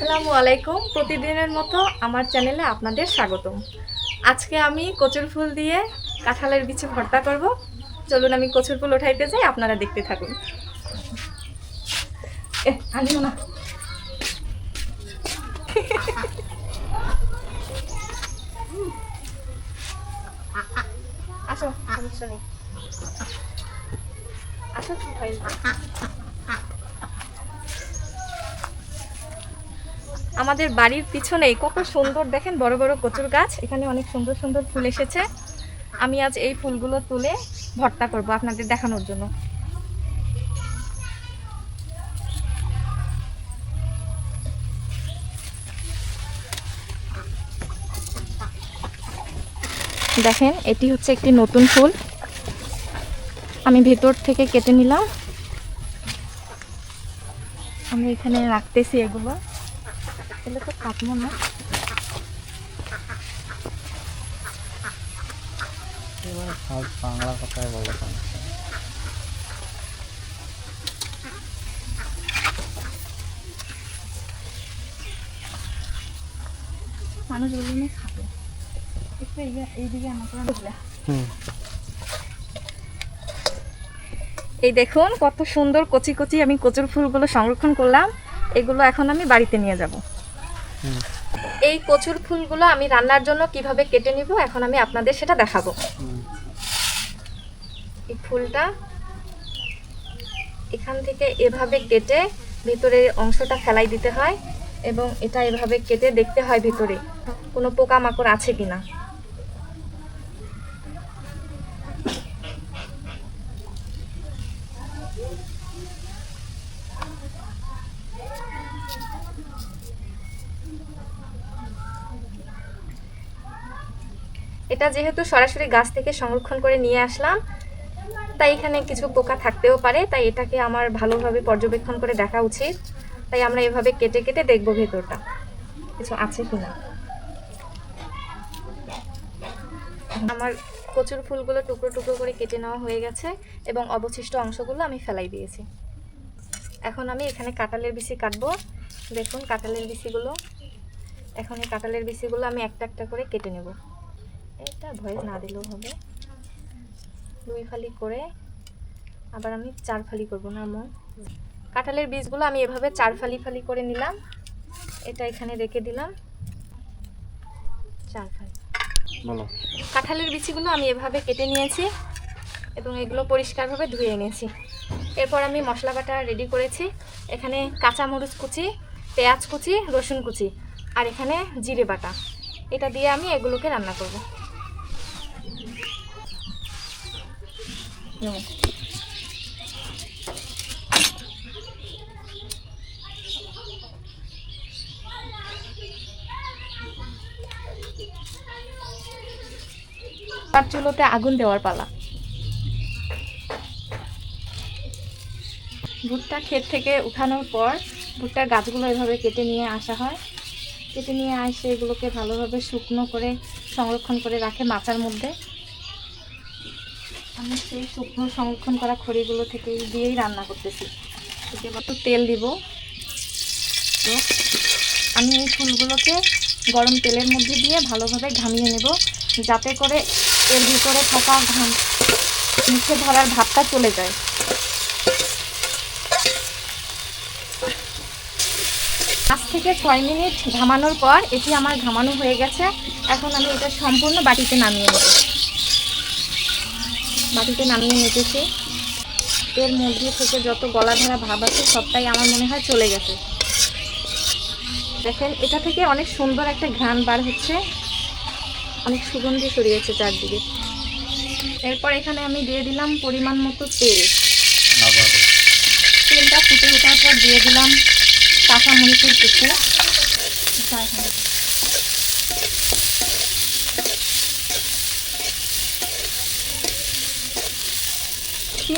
আসসালামু আলাইকুম। প্রতিদিনের মতো আমার চ্যানেলে আপনাদের স্বাগতম। আজকে আমি কচুর ফুল দিয়ে কাঁঠালের বিচি ভর্তা করব। চলুন আমি কচুর ফুল উঠাইতে যাই, আপনারা দেখতে থাকুন। আনিও না। আসো নেই আসো। আমাদের বাড়ির পিছনেই, কত সুন্দর দেখেন বড় বড় কচুর গাছ, এখানে অনেক সুন্দর সুন্দর ফুল এসেছে। আমি আজ এই ফুলগুলো তুলে ভর্তা করব আপনাদের দেখানোর জন্য। দেখেন, এটি হচ্ছে একটি নতুন ফুল। আমি ভেতর থেকে কেটে নিলাম। আমি এখানে রাখতেছি এগুলো। এগুলো তো কাটবো না। বাংলা কথায় বলো। মানুষ বলবে খাবে। একটু এই- এইদিকে হুম। এই দেখুন কত সুন্দর কচি কচি আমি কচুর ফুলগুলো সংরক্ষণ করলাম। এগুলো এখন আমি বাড়িতে নিয়ে যাব। এই কচুর ফুলগুলো আমি রান্নার জন্য কীভাবে কেটে নিব, এখন আমি আপনাদের সেটা দেখাবো। এই ফুলটা এখান থেকে এভাবে কেটে ভিতরের অংশটা ফেলাই দিতে হয় এবং এটা এভাবে কেটে দেখতে হয় ভিতরে। কোনো পোকামাকড় আছে কিনা? এটা যেহেতু সরাসরি গাছ থেকে সংরক্ষণ করে নিয়ে আসলাম, তাই এখানে কিছু পোকা থাকতেও পারে, তাই এটাকে আমার ভালোভাবে পর্যবেক্ষণ করে দেখা উচিত। তাই আমরা এভাবে কেটে কেটে দেখব ভেতরটা। কিছু আছে কিনা? আমার কচুর ফুলগুলো টুকরো টুকরো করে কেটে নেওয়া হয়ে গেছে এবং অবশিষ্ট অংশগুলো আমি ফেলাই দিয়েছি। এখন আমি এখানে কাঁঠালের বিচি কাটবো। দেখুন, কাঁঠালের বিচিগুলো। এখন এই কাঁঠালের বিচিগুলো আমি একটা একটা করে কেটে নেব। এটা ভয়েস না দিলেও হবে। দুই ফালি করে আবার আমি চার ফালি করব না আমার কাঁঠালের বীজগুলো আমি এভাবে চার ফালি ফালি করে নিলাম। এটা এখানে রেখে দিলাম। চার ফালি। কাঁঠালের বিচিগুলো আমি এভাবে কেটে নিয়েছি এবং এগুলো পরিষ্কারভাবে ধুয়ে নিয়েছি এরপর আমি মশলা বাটা রেডি করেছি। এখানে কাঁচামরিচ কুচি পেঁয়াজ কুচি রসুন কুচি আর এখানে জিরে বাটা। এটা দিয়ে আমি এগুলোকে রান্না করব। তার চুলোতে আগুন দেওয়ার পালা। ভুট্টা ক্ষেত থেকে উঠানোর পর ভুট্টার গাছগুলো এভাবে কেটে নিয়ে আসা হয়। কেটে নিয়ে আসে এগুলোকে ভালোভাবে শুকনো করে সংরক্ষণ করে রাখে মাচার মধ্যে। আমি সেই শুকনো সংরক্ষণ করা খড়িগুলো থেকে দিয়েই রান্না করতেছি। এবার তেল দিব। তো আমি এই ফুলগুলোকে গরম তেলের মধ্যে দিয়ে ভালোভাবে ঘামিয়ে নেব, যাতে করে এর ভিতরে থাকা ঘাম মুখে ধরার ভাবটা চলে যায়। পাঁচ থেকে ছয় মিনিট ঘামানোর পর এটি আমার ঘামানো হয়ে গেছে। এখন আমি এটা সম্পূর্ণ বাটিতে নামিয়ে নেব। বাটিতে নামিয়ে নিতেছে। এর মধ্যে থেকে যত গলা ধরা ভাব আছে, সবটাই আমার মনে হয় চলে গেছে। দেখেন, এটা থেকে অনেক সুন্দর একটা ঘ্রাণ বার হচ্ছে। অনেক সুগন্ধি ছড়িয়েছে চারদিকে। এরপর এখানে আমি দিয়ে দিলাম পরিমাণ মতো তেল। তেলটা ফুটে ওঠার পর দিয়ে দিলাম কাঁচা মরিচের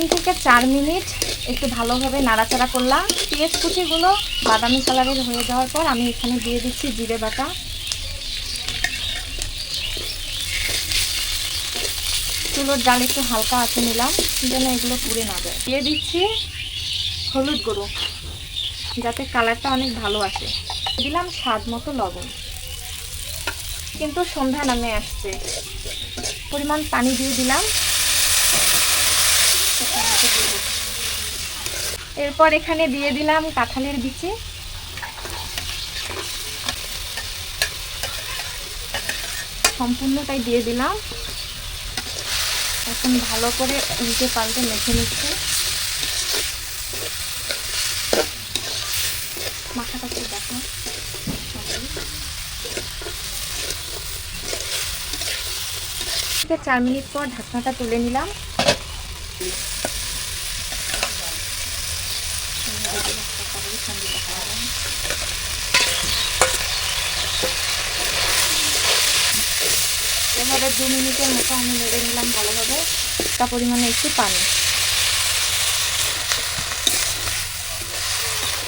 তিন থেকে চার মিনিট একটু ভালোভাবে নাড়াচাড়া করলাম। পেঁয়াজ কুচিগুলো বাদামি কালারের হয়ে যাওয়ার পর আমি এখানে দিয়ে দিচ্ছি জিরে বাটা। চুলোর ডাল একটু হালকা আছে নিলাম, যেন এগুলো পুড়ে না যায়। দিয়ে দিচ্ছি হলুদ গুঁড়ো, যাতে কালারটা অনেক ভালো আসে। দিলাম স্বাদ মতো লবণ। কিন্তু সন্ধ্যা নামে আসছে। পরিমাণ পানি দিয়ে দিলাম। এরপর এখানে দিয়ে দিলাম কাঁঠালের বিচি। সম্পূর্ণটাই দিয়ে দিলাম। এখন ভালো করে উল্টে পাল্টে মেখে নিচ্ছি। মাখাটা দেখো। চার মিনিট পর ঢাকনাটা তুলে নিলাম। এভাবে দু মিনিটের মতো আমি নেড়ে নিলাম ভালোভাবে। তা পরিমাণে একটু পানি।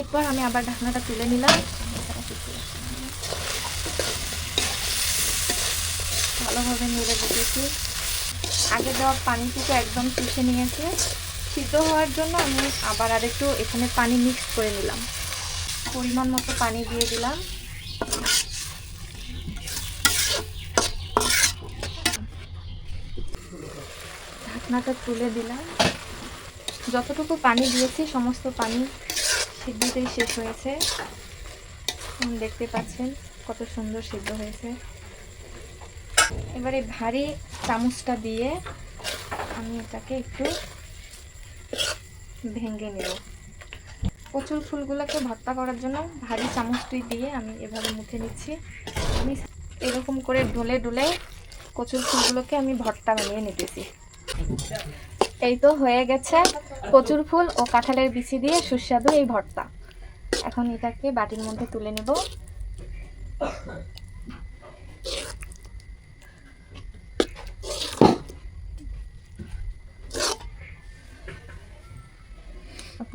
এরপর আমি আবার ঢাকনাটা তুলে নিলাম। ভালোভাবে নেড়ে দিতেছি আগে দেওয়া পানিটুকু একদম শুষে নিয়েছে। সিদ্ধ হওয়ার জন্য আমি আবার আরেকটু এখানে পানি মিক্স করে নিলাম। পরিমাণ মতো পানি দিয়ে দিলাম। ঢাকনাটা তুলে দিলাম। যতটুকু পানি দিয়েছি, সমস্ত পানি সিদ্ধতেই শেষ হয়েছে। দেখতে পাচ্ছেন কত সুন্দর সিদ্ধ হয়েছে। এবারে ভারী চামচটা দিয়ে আমি এটাকে একটু ভেঙে নেব। কচুর ফুলগুলোকে ভর্তা করার জন্য ভারী চামচটি দিয়ে আমি এভাবে মুখে নিচ্ছি। আমি এরকম করে ডলে ডলে কচুর ফুলগুলোকে আমি ভর্তা বানিয়ে নিতেছি। এই তো হয়ে গেছে কচুর ফুল ও কাঁঠালের বিচি দিয়ে সুস্বাদু এই ভর্তা। এখন এটাকে বাটির মধ্যে তুলে নেব।